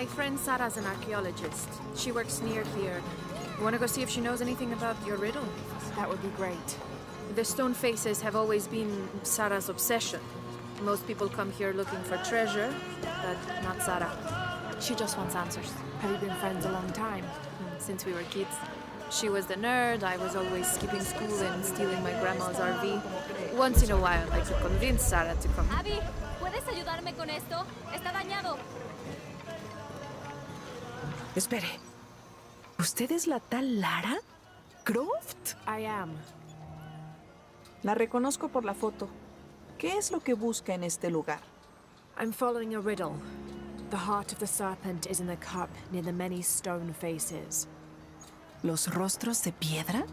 My friend Sarah's an archaeologist. She works near here. You want to go see if she knows anything about your riddle? That would be great. The stone faces have always been Sarah's obsession. Most people come here looking for treasure, but not Sarah. She just wants answers. Have you been friends a long time? Mm, Since we were kids. She was the nerd, I was always skipping school and stealing my grandma's RV. Once in a while, I could convince Sarah to come. Abby, ¿puedes ayudarme con esto? Está dañado. Espere. ¿Usted es la tal Lara? ¿Croft? I am. La reconozco por la foto. ¿Qué es lo que busca en este lugar? I'm following a riddle. The heart of the serpent is in the cup near the many stone faces. ¿Los rostros de piedra?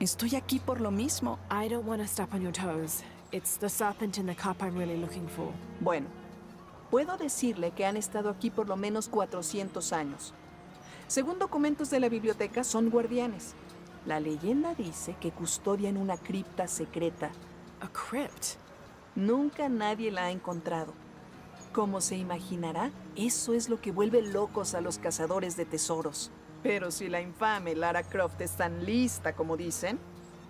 Estoy aquí por lo mismo. I don't want to step on your toes. It's the serpent in the cup I'm really looking for. Bueno, puedo decirle que han estado aquí por lo menos 400 años. Según documentos de la biblioteca, son guardianes. La leyenda dice que custodian una cripta secreta. A crypt? Nunca nadie la ha encontrado. Como se imaginará, eso es lo que vuelve locos a los cazadores de tesoros. Pero si la infame Lara Croft es tan lista como dicen,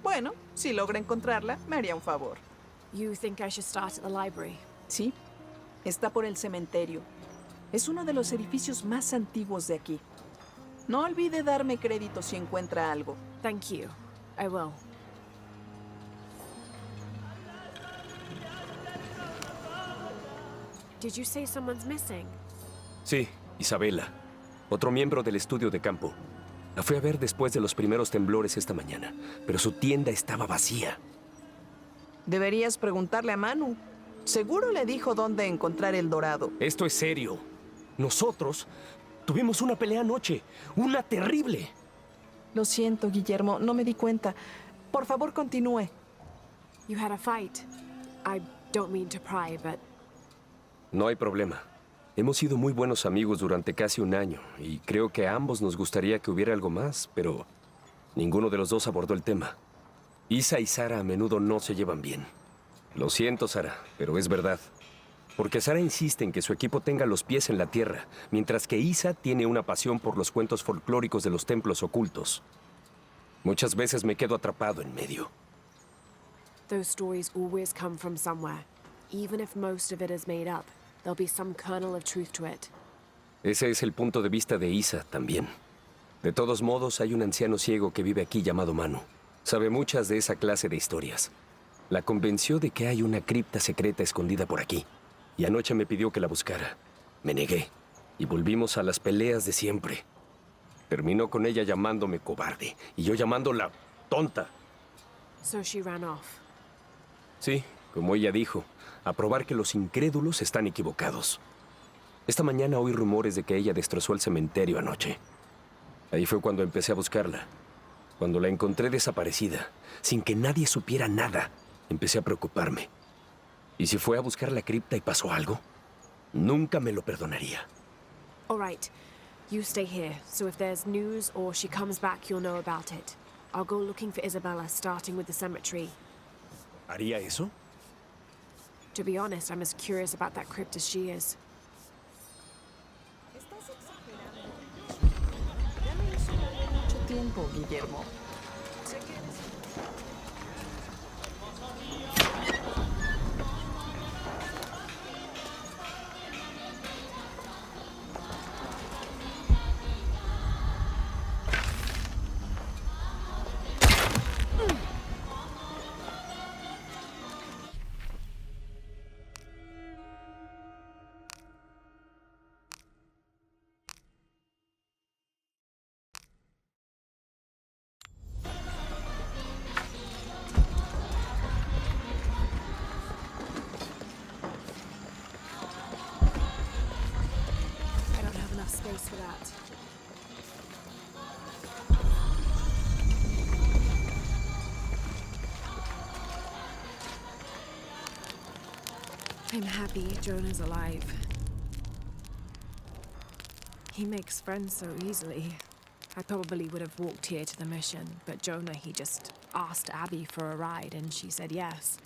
bueno, si logra encontrarla, me haría un favor. You think I should start at the library? Sí, está por el cementerio. Es uno de los edificios más antiguos de aquí. No olvide darme crédito si encuentra algo. Thank you. I will. Did you say someone's missing? Sí, Isabela. Otro miembro del estudio de campo. La fui a ver después de los primeros temblores esta mañana, pero su tienda estaba vacía. Deberías preguntarle a Manu. Seguro le dijo dónde encontrar el dorado. Esto es serio. Nosotros tuvimos una pelea anoche. Una terrible. Lo siento, Guillermo, no me di cuenta. Por favor, continúe. You had a fight. I don't mean to pry, but No hay problema. Hemos sido muy buenos amigos durante casi un año y creo que a ambos nos gustaría que hubiera algo más, pero ninguno de los dos abordó el tema. Isa y Sara a menudo no se llevan bien. Lo siento, Sara, pero es verdad. Porque Sara insiste en que su equipo tenga los pies en la tierra, mientras que Isa tiene una pasión por los cuentos folclóricos de los templos ocultos. Muchas veces me quedo atrapado en medio. those stories always come from somewhere. Even if most of it is made up, there'll be some kernel of truth to it. Ese es el punto de vista de Isa también. De todos modos, hay un anciano ciego que vive aquí llamado Manu. Sabe muchas de esa clase de historias. La convenció de que hay una cripta secreta escondida por aquí. Y anoche me pidió que la buscara. Me negué. Y volvimos a las peleas de siempre. Terminó con ella llamándome cobarde y yo llamándola tonta. So she ran off. Sí, como ella dijo, a probar que los incrédulos están equivocados. Esta mañana oí rumores de que ella destrozó el cementerio anoche. Ahí fue cuando empecé a buscarla. Cuando la encontré desaparecida, sin que nadie supiera nada, empecé a preocuparme. ¿Y si fue a buscar la cripta y pasó algo? Nunca me lo perdonaría. All right. You stay here, so if there's news or she comes back, you'll know about it. I'll go looking for Isabella, starting with the cemetery. ¿Haría eso? To be honest, I'm as curious about that crypt as she is. Ya me hizo perder mucho tiempo, Guillermo. Space for that. I'm happy Jonah's alive. He makes friends so easily. I probably would have walked here to the mission, but Jonah, he just asked Abby for a ride and she said yes.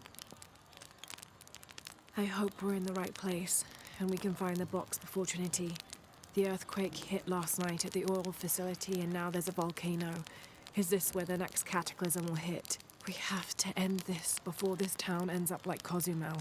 I hope we're in the right place and we can find the box before Trinity. The earthquake hit last night at the oil facility, and now there's a volcano. Is this where the next cataclysm will hit? We have to end this before this town ends up like Cozumel.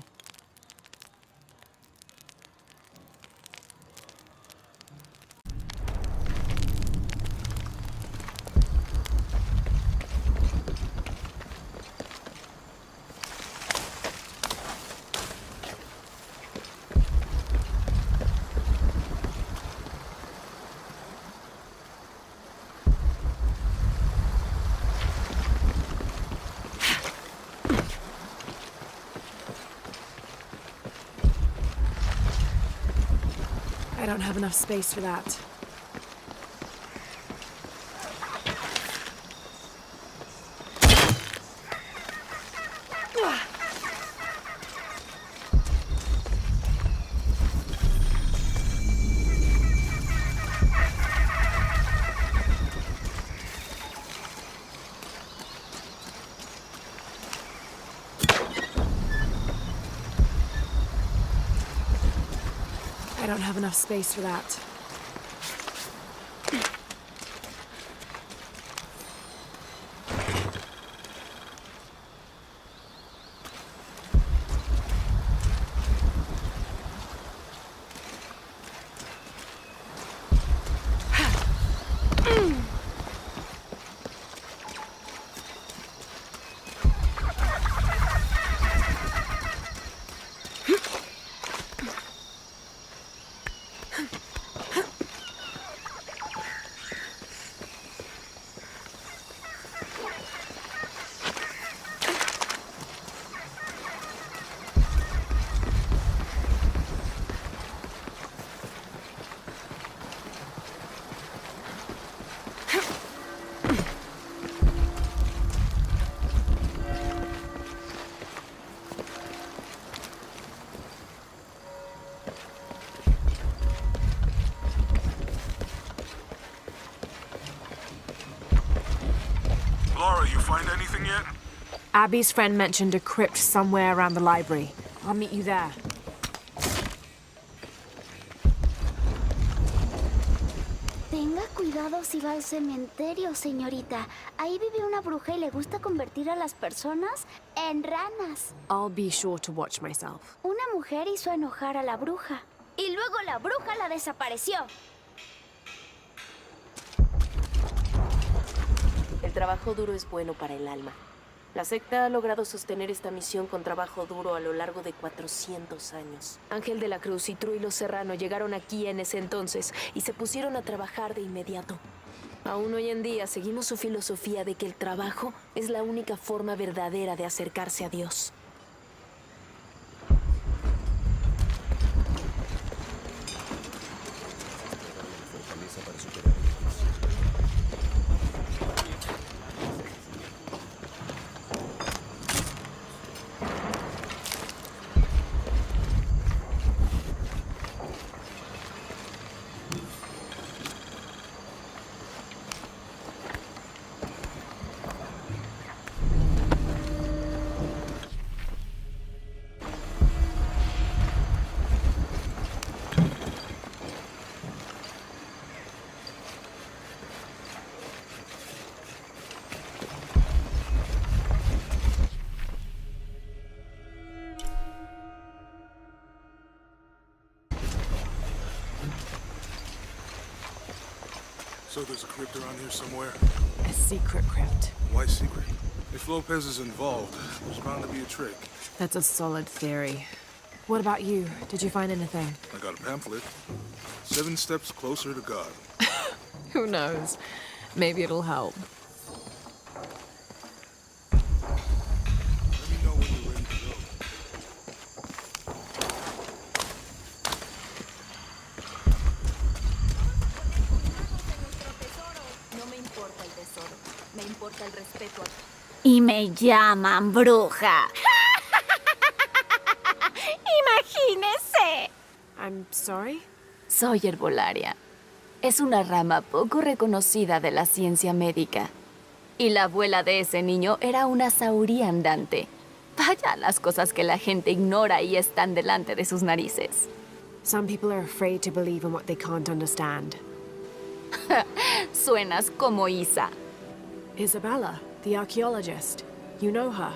I don't have enough space for that. Don't have enough space for that. Abby's friend mentioned a crypt somewhere around the library. I'll meet you there. Tenga cuidado si va al cementerio, señorita. Ahí vive una bruja y le gusta convertir a las personas en ranas. I'll be sure to watch myself. Una mujer hizo enojar a la bruja. Y luego la bruja la desapareció. El trabajo duro es bueno para el alma. La secta ha logrado sostener esta misión con trabajo duro a lo largo de 400 años. Ángel de la Cruz y Truilo Serrano llegaron aquí en ese entonces y se pusieron a trabajar de inmediato. Aún hoy en día seguimos su filosofía de que el trabajo es la única forma verdadera de acercarse a Dios. So there's a crypt around here somewhere? A secret crypt. Why secret? If Lopez is involved, there's bound to be a trick. That's a solid theory. What about you? Did you find anything? I got a pamphlet. Seven steps closer to God. Who knows? Maybe it'll help. Y me llaman bruja. Imagínese. I'm sorry? Soy herbolaria. Es una rama poco reconocida de la ciencia médica. Y la abuela de ese niño era una sauría andante. Vaya las cosas que la gente ignora y están delante de sus narices. Some people are afraid to believe in what they can't understand. Suenas como Isa. Isabella, the archaeologist. You know her.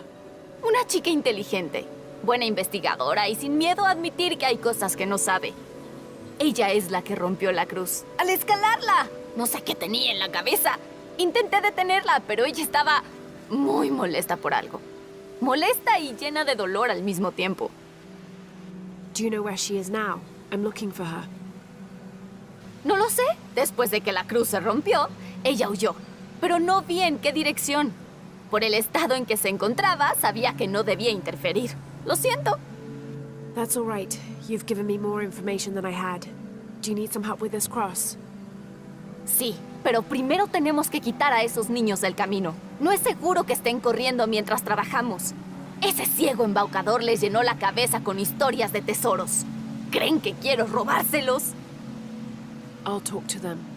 Una chica inteligente, buena investigadora y sin miedo a admitir que hay cosas que no sabe. Ella es la que rompió la cruz. Al escalarla, no sé qué tenía en la cabeza. Intenté detenerla, pero ella estaba muy molesta por algo. Molesta y llena de dolor al mismo tiempo. Do you know where she is now? I'm looking for her. No lo sé. Después de que la cruz se rompió, ella huyó. Pero no vi en qué dirección. Por el estado en que se encontraba, sabía que no debía interferir. Lo siento. That's all right. You've given me more information than I had. Do you need some help with this cross? Sí, pero primero tenemos que quitar a esos niños del camino. No es seguro que estén corriendo mientras trabajamos. Ese ciego embaucador les llenó la cabeza con historias de tesoros. ¿Creen que quiero robárselos? I'll talk to them.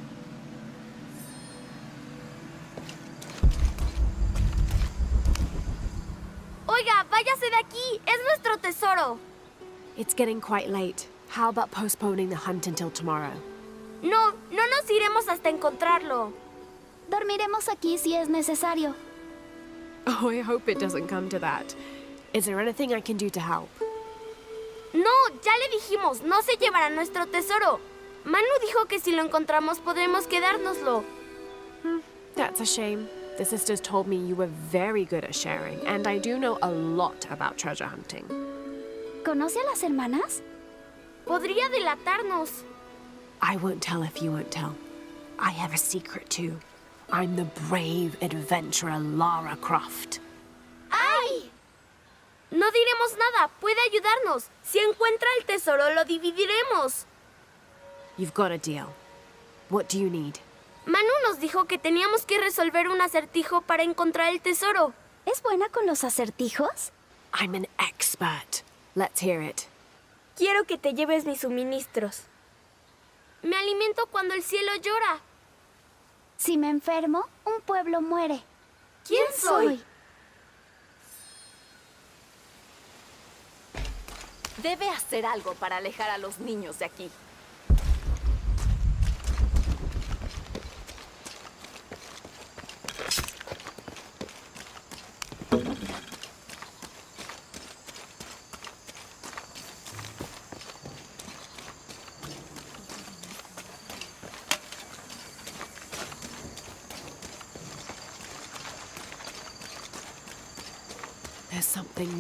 Váyase de aquí. Es nuestro tesoro. It's getting quite late. How about postponing the hunt until tomorrow? No, no nos iremos hasta encontrarlo. Dormiremos aquí si es necesario. Oh, I hope it doesn't come to that. Is there anything I can do to help? No, ya le dijimos, no se llevará nuestro tesoro. Manu dijo que si lo encontramos podremos quedárnoslo. That's a shame. The sisters told me you were very good at sharing, and I do know a lot about treasure hunting. ¿Conoce a las hermanas? Podría delatarnos. I won't tell if you won't tell. I have a secret too. I'm the brave adventurer Lara Croft. ¡Ay! No diremos nada, puede ayudarnos. Si encuentra el tesoro, lo dividiremos. You've got a deal. What do you need? Manu nos dijo que teníamos que resolver un acertijo para encontrar el tesoro. ¿Es buena con los acertijos? I'm an expert. Let's hear it. Quiero que te lleves mis suministros. Me alimento cuando el cielo llora. Si me enfermo, un pueblo muere. ¿Quién soy? Debe hacer algo para alejar a los niños de aquí.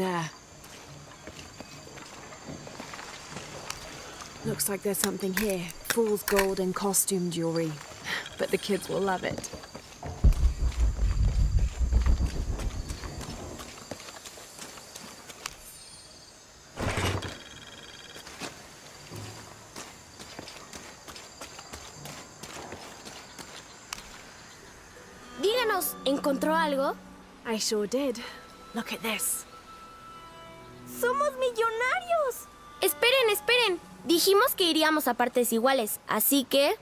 There. Looks like there's something here. Fool's gold and costume jewelry. But the kids will love it. Díganos, ¿encontró algo? I sure did. Look at this. Dijimos que iríamos a partes iguales, así que...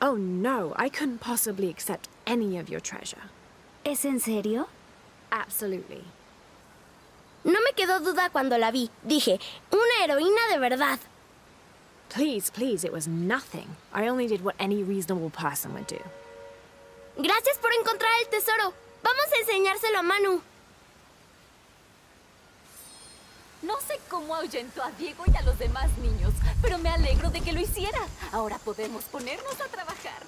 Oh no, I couldn't possibly accept any of your treasure. ¿Es en serio? Absolutely. No me quedó duda cuando la vi. Dije, una heroína de verdad. Please, please, it was nothing. I only did what any reasonable person would do. Gracias por encontrar el tesoro. Vamos a enseñárselo a Manu. No sé cómo ahuyentó a Diego y a los demás niños, pero me alegro de que lo hiciera. Ahora podemos ponernos a trabajar.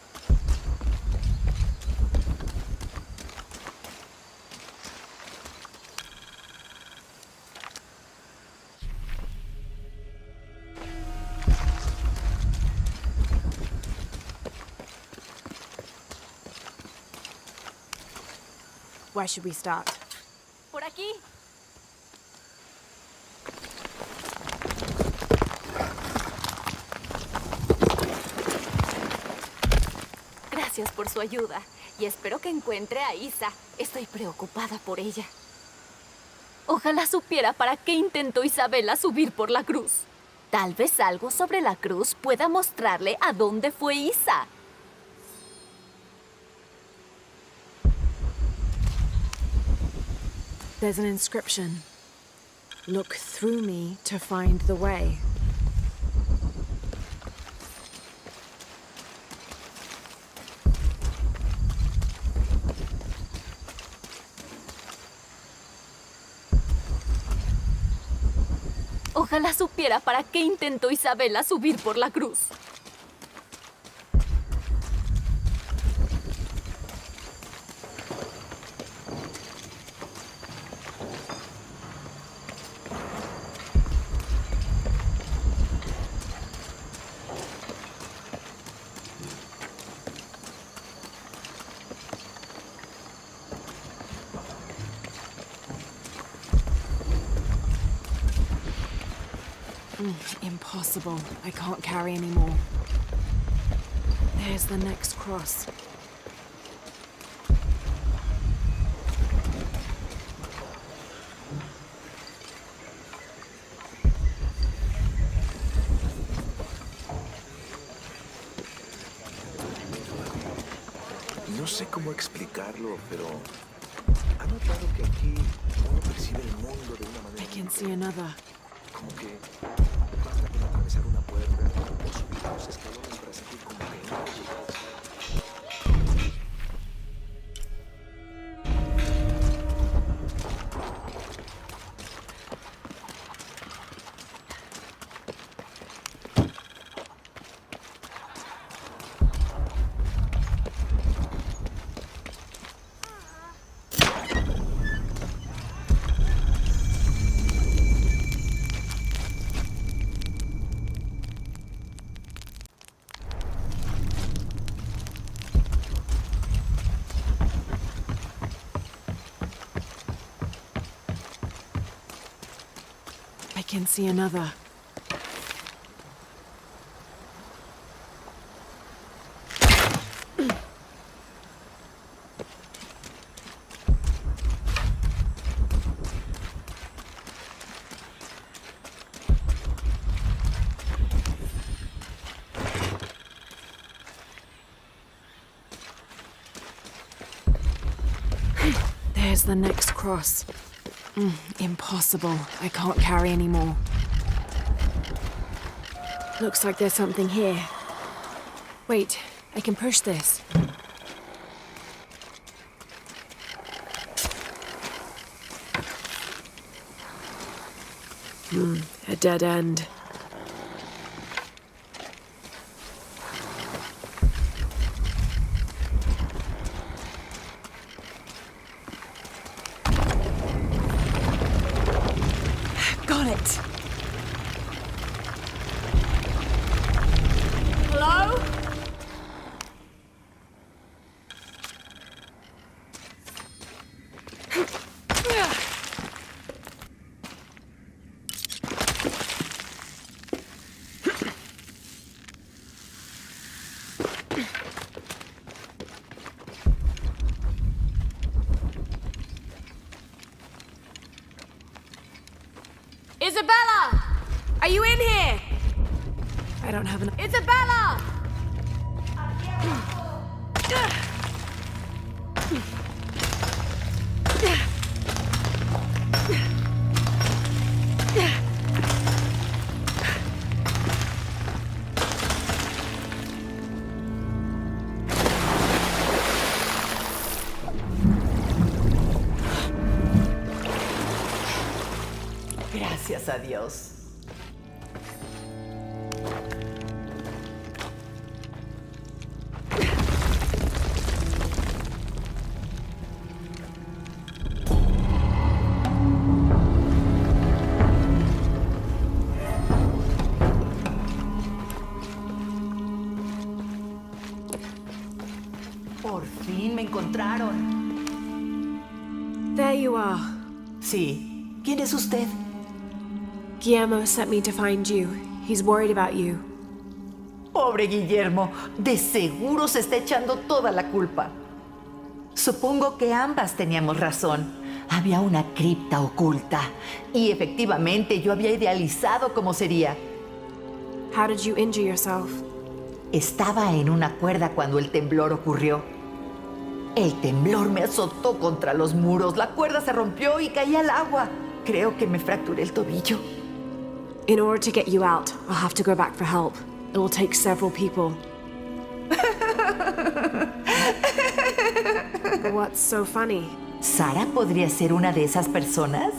Where should we start? Por aquí. Gracias por su ayuda y espero que encuentre a Isa. Estoy preocupada por ella. Ojalá supiera para qué intentó Isabela subir por la cruz. Tal vez algo sobre la cruz pueda mostrarle a dónde fue Isa. There's an inscription. Look through me to find the way. Ojalá para qué intentó Isabela subir por la cruz. Mm, impossible. I can't carry anymore. There's the next cross. No sé cómo explicarlo, pero ha notado que aquí uno percibe el mundo de una I manera can see another. como que atravesar una puerta I can see another. There's the next cross. Mm, impossible. I can't carry anymore. Looks like there's something here. Wait, I can push this. Hmm, a dead end. Got it. Hello? Isabella! Are you in here? I don't have an. Isabella! Gracias a Dios. Guillermo sent me to find you. He's worried about you. Pobre Guillermo, de seguro se está echando toda la culpa. Supongo que ambas teníamos razón. Había una cripta oculta y efectivamente yo había idealizado cómo sería. How did you injure yourself? Estaba en una cuerda cuando el temblor ocurrió. El temblor me azotó contra los muros, la cuerda se rompió y caí al agua. Creo que me fracturé el tobillo. In order to get you out, I'll have to go back for help. It will take several people. What's so funny? ¿Sara podría ser una de esas personas?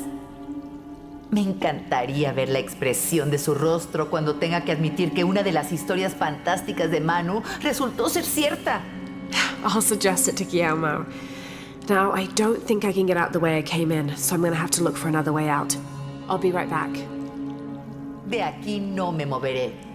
Me encantaría ver la expresión de su rostro cuando tenga que admitir que una de las historias fantásticas de Manu resultó ser cierta. I'll suggest it to Guillermo. Now, I don't think I can get out the way I came in, so I'm gonna have to look for another way out. I'll be right back. De aquí no me moveré.